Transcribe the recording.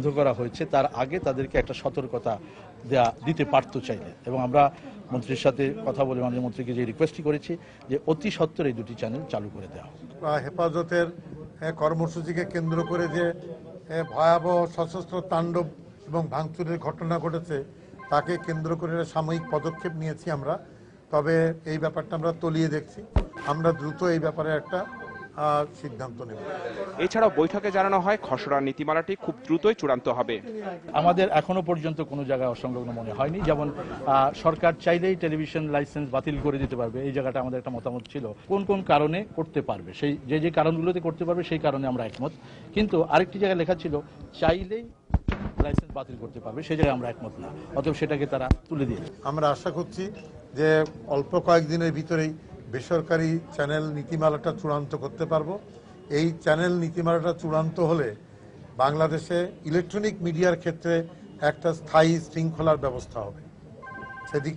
বন্ধ করা হয়েছে, তার আগে তাদেরকে একটা সতর্কতা দেয়া, দিতে পারতো চাইলে। এবং আমরা মন্ত্রীর সাথে কথা বলে মাননীয় মন্ত্রীকে যে রিকোয়েস্টই করেছি যে অতি সত্বর এই দুটি চ্যানেল চালু করে দেওয়া হেফাজতের কর্মসূচিকে কেন্দ্র করে যে ভয়াবহ, সশস্ত্র তাণ্ডব এবং ভাঙচুরের ঘটনা ঘটেছে, তাকে কেন্দ্র করে সাময়িক পদক্ষেপ নিয়েছি আমরা। তবে এই ব্যাপারটা আমরা তলিয়ে দেখছি। আমরা দ্রুত এই ব্যাপারে একটা সিদ্ধান্ত নেব। এছাড়াও বৈঠকে জানানো হয় খসড়া নীতিমালাটি খুব দ্রুতই চূড়ান্ত হবে। আমাদের এখনও পর্যন্ত কোনো জায়গায় অসংলগ্ন মনে হয়নি। যেমন সরকার চাইলেই টেলিভিশন লাইসেন্স বাতিল করে দিতে পারবে। এই জায়গাটা আমাদের একটা মতামত ছিল। কোন কোন কারণে করতে পারবে? সেই যে যে কারণগুলোতে করতে পারবে সেই কারণে আমরা একমত। কিন্তু আরেকটি জায়গায় লেখা ছিল চাইলেই লাইসেন্স বাতিল করতে পারবে সেই জায়গায় আমরা একমত না। অতএব সেটাকে তারা তুলে দিয়ে আমরা আশা করছি যে অল্প কয়েকদিনের ভিতরেই বেসরকারি চ্যানেল নীতিমালাটা চূড়ান্ত করতে পারব। এই চ্যানেল নীতিমালাটা চূড়ান্ত হলে বাংলাদেশে ইলেকট্রনিক মিডিয়ার ক্ষেত্রে একটা স্থায়ী শৃঙ্খলার ব্যবস্থা হবে। সেদিক